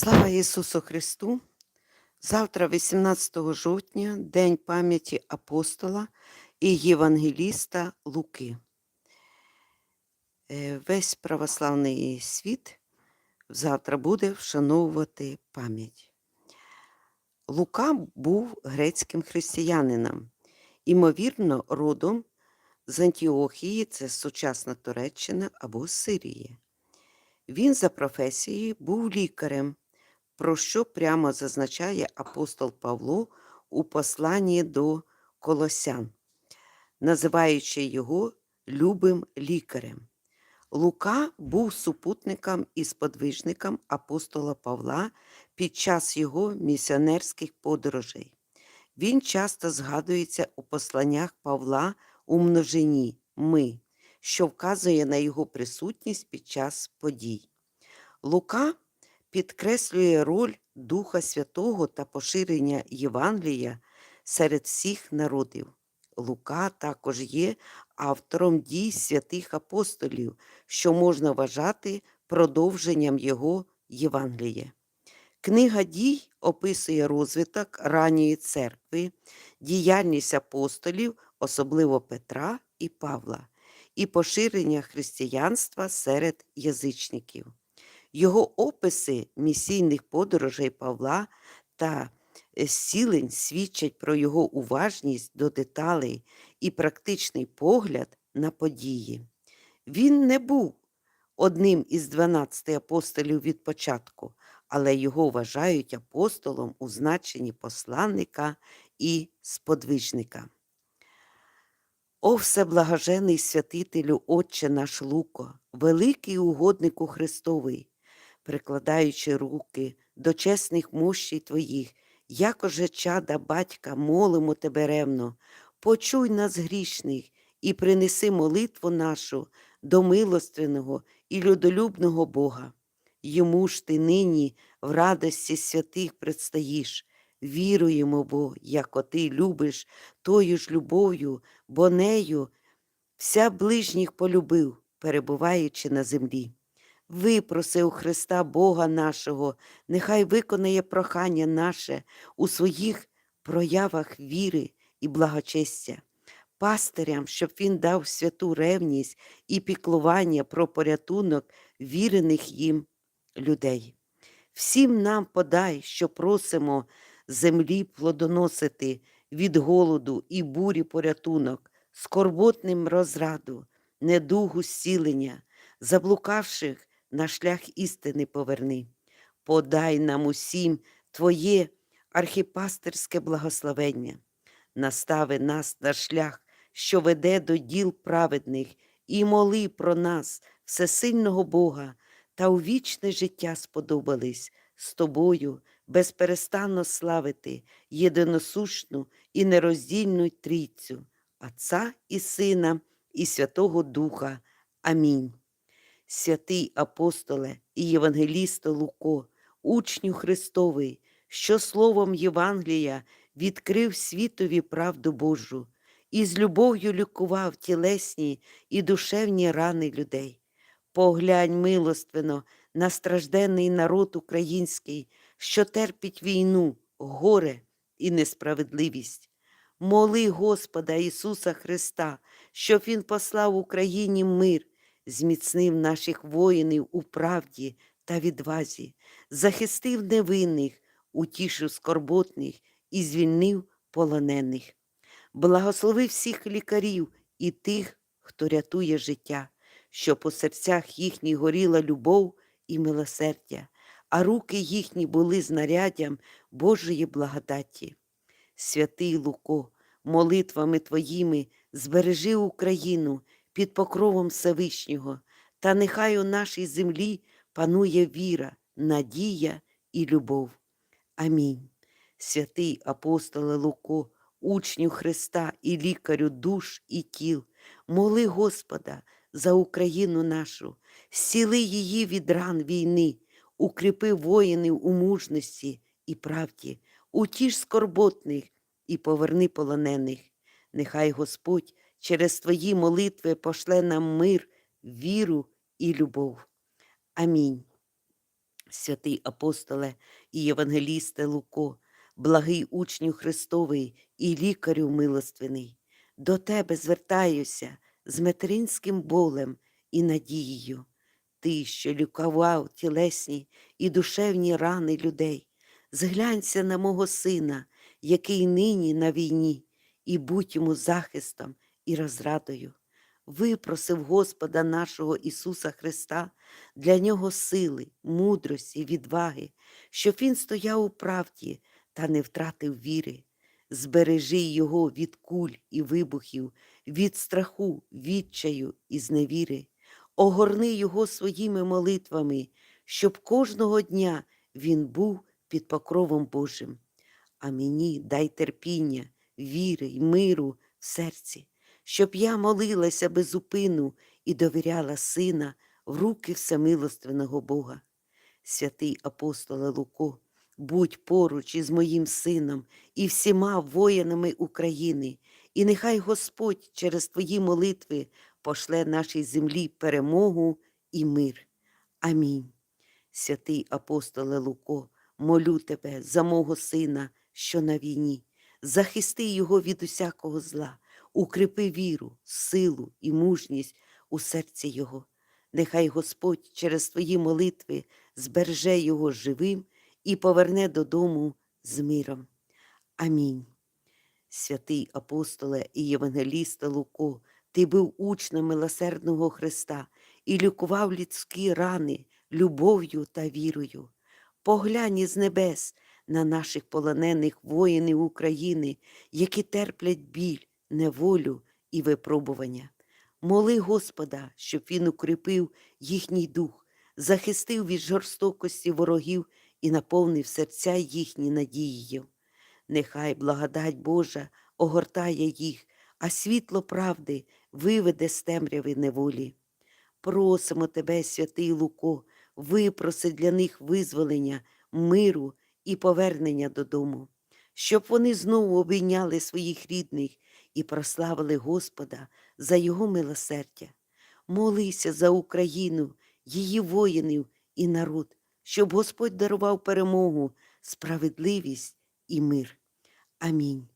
Слава Ісусу Христу! Завтра, 18 жовтня, День пам'яті апостола і євангеліста Луки. Е, Весь православний світ завтра буде вшановувати пам'ять. Лука був грецьким християнином, імовірно, родом з Антіохії, це сучасна Туреччина або Сирії. Він за професією був лікарем, про що прямо зазначає апостол Павло у посланні до Колосян, називаючи його любим лікарем. Лука був супутником і сподвижником апостола Павла під час його місіонерських подорожей. Він часто згадується у посланнях Павла у множині ми, що вказує на його присутність під час подій. Лука підкреслює роль Духа Святого та поширення Євангелія серед всіх народів. Лука також є автором дій святих апостолів, що можна вважати продовженням його Євангелія. Книга дій описує розвиток ранньої церкви, діяльність апостолів, особливо Петра і Павла, і поширення християнства серед язичників. Його описи місійних подорожей Павла та зцілень свідчать про його уважність до деталей і практичний погляд на події. Він не був одним із 12 апостолів від початку, але його вважають апостолом у значенні посланника і сподвижника. О всеблагожений святителю Отче наш Луко, великий угоднику Христовий, прикладаючи руки до чесних мощей Твоїх, якоже чада батька, молимо Тебе ревно, почуй нас грішних і принеси молитву нашу до милостивного і людолюбного Бога. Йому ж ти нині в радості святих предстоїш. Віруємо, бо, як ти любиш тою ж любов'ю, бо нею вся ближніх полюбив, перебуваючи на землі. Випроси у Христа Бога нашого, нехай виконає прохання наше у своїх проявах віри і благочестя, пастирям, щоб Він дав святу ревність і піклування про порятунок вірених їм людей. Всім нам подай, що просимо землі плодоносити від голоду і бурі порятунок, скорботним розраду, недугу зцілення, заблукавших на шлях істини поверни. Подай нам усім Твоє архіпастерське благословення, настави нас на шлях, що веде до діл праведних, і моли про нас, всесильного Бога, та у вічне життя сподобались з тобою безперестанно славити єдиносушну і нероздільну трійцю, Отця і Сина, і Святого Духа. Амінь. Святий апостоле і Євангелісто Луко, учню Христовий, що словом Євангелія відкрив світові правду Божу і з любов'ю лікував тілесні і душевні рани людей. Поглянь милостивно на стражденний народ український, що терпить війну, горе і несправедливість. Моли Господа Ісуса Христа, щоб Він послав Україні мир, зміцнив наших воїнів у правді та відвазі, захистив невинних, утішив скорботних і звільнив полонених. Благослови всіх лікарів і тих, хто рятує життя, щоб у серцях їхніх горіла любов і милосердя, а руки їхні були знаряддям Божої благодаті. Святий Луко, молитвами Твоїми збережи Україну під покровом Всевишнього, та нехай у нашій землі панує віра, надія і любов. Амінь. Святий апостоле Луко, учню Христа і лікарю душ і тіл, моли Господа за Україну нашу, зціли її від ран війни, укріпи воїнів у мужності і правді, утіш скорботних і поверни полонених. Нехай Господь через Твої молитви пошле нам мир, віру і любов. Амінь. святий апостоле і Євангелісте Луко, благий учню Христовий і лікарю милостивний, до тебе звертаюся з материнським болем і надією. Ти, що лікував тілесні і душевні рани людей, зглянься на мого сина, який нині на війні, і будь йому захистом і розрадою. Випросив Господа нашого Ісуса Христа для нього сили, мудрості, відваги, щоб він стояв у правді та не втратив віри. Збережи його від куль і вибухів, від страху, відчаю і зневіри. Огорни його своїми молитвами, щоб кожного дня він був під покровом Божим. А мені дай терпіння, віри й миру в серці, щоб я молилася без упину і довіряла сина в руки всемилостивного Бога. Святий апостоле Луко, будь поруч із моїм сином і всіма воїнами України, і нехай Господь через твої молитви пошле нашій землі перемогу і мир. Амінь. Святий апостоле Луко, молю тебе за мого сина, що на війні, захисти його від усякого зла, укріпи віру, силу і мужність у серці його. Нехай Господь через твої молитви збереже його живим і поверне додому з миром. Амінь. Святий апостоле і Євангелісте Луко, ти був учнем милосердного Христа і лікував людські рани любов'ю та вірою. Поглянь із небес на наших полонених воїнів України, які терплять біль, неволю і випробування. Моли Господа, щоб Він укріпив їхній дух, захистив від жорстокості ворогів і наповнив серця їхні надією. Нехай благодать Божа огортає їх, а світло правди виведе з темряви неволі. Просимо тебе, святий Луко, випроси для них визволення, миру і повернення додому, щоб вони знову обійняли своїх рідних і прославили Господа за Його милосердя. Молися за Україну, її воїнів і народ, щоб Господь дарував перемогу, справедливість і мир. Амінь.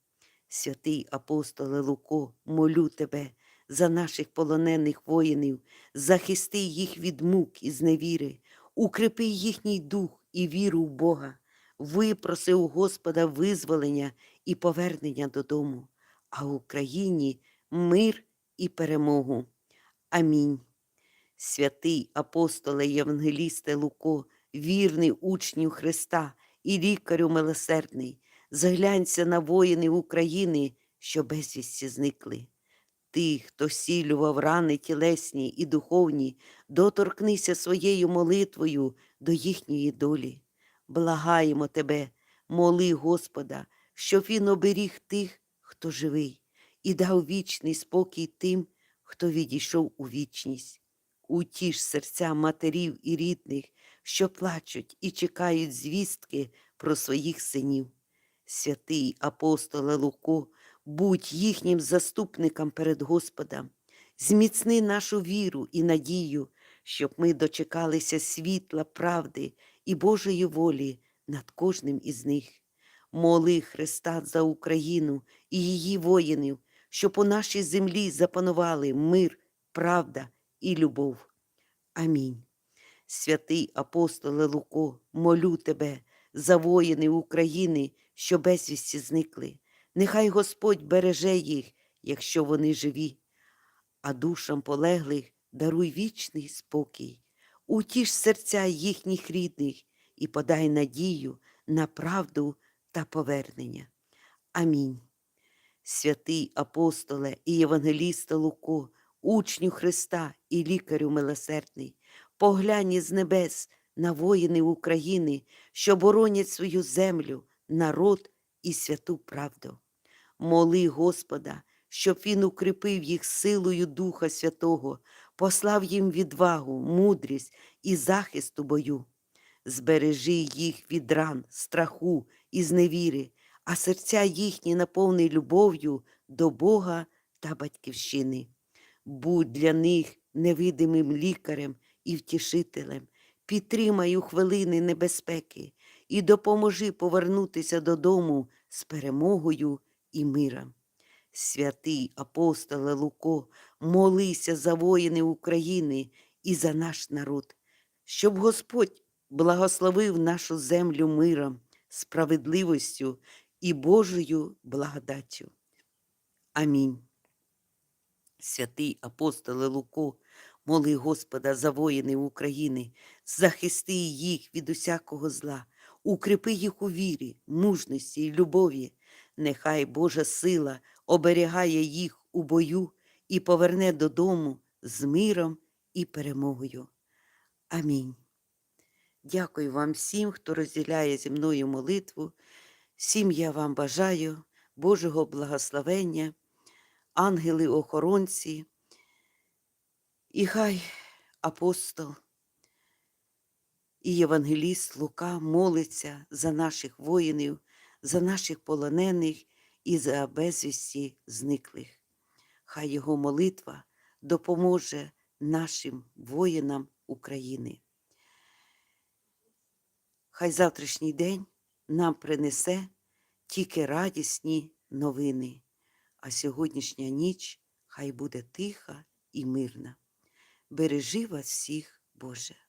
Святий апостоле Луко, молю тебе за наших полонених воїнів, захисти їх від мук і зневіри, укріпи їхній дух і віру в Бога, випроси у Господа визволення і повернення додому, а Україні мир і перемогу. Амінь. Святий апостоле Євангелісте Луко, вірний учню Христа і лікарю милосердний, заглянься на воїнів України, що безвісті зникли. Ти, хто сілював рани тілесні і духовні, доторкнися своєю молитвою до їхньої долі. Благаємо тебе, моли Господа, щоб Він оберіг тих, хто живий, і дав вічний спокій тим, хто відійшов у вічність. Утіш серця матерів і рідних, що плачуть і чекають звістки про своїх синів. Святий апостоле Луко, будь їхнім заступником перед Господом, зміцни нашу віру і надію, щоб ми дочекалися світла, правди і Божої волі над кожним із них. Моли Христа за Україну і її воїнів, щоб у нашій землі запанували мир, правда і любов. Амінь. Святий апостоле Луко, молю тебе за воїни України, що безвісті зникли. Нехай Господь береже їх, якщо вони живі, а душам полеглих даруй вічний спокій, утіш серця їхніх рідних і подай надію на правду та повернення. Амінь. Святий апостоле і Євангелісте Луко, учню Христа і лікарю милосердний, поглянь із небес на воїни України, що боронять свою землю, народ і святу правду. Моли Господа, щоб Він укріпив їх силою Духа Святого, послав їм відвагу, мудрість і захист у бою. Збережи їх від ран, страху і зневіри, а серця їхні наповни любов'ю до Бога та Батьківщини. Будь для них невидимим лікарем і втішителем, підтримай у хвилини небезпеки і допоможи повернутися додому з перемогою і миром. Святий апостоле Луко, молися за воїни України і за наш народ, щоб Господь благословив нашу землю миром, справедливостю і Божою благодаттю. Амінь. Святий апостоле Луко, моли Господа за воїнів України, захисти їх від усякого зла, укріпи їх у вірі, мужності й любові. Нехай Божа сила оберігає їх у бою і поверне додому з миром і перемогою. Амінь. Дякую вам всім, хто розділяє зі мною молитву. Всім я вам бажаю Божого благословення, ангели-охоронці, і хай апостол і євангеліст Лука молиться за наших воїнів, за наших полонених і за безвісті зниклих. Хай його молитва допоможе нашим воїнам України. Хай завтрашній день нам принесе тільки радісні новини, а сьогоднішня ніч хай буде тиха і мирна. Бережи вас всіх, Боже.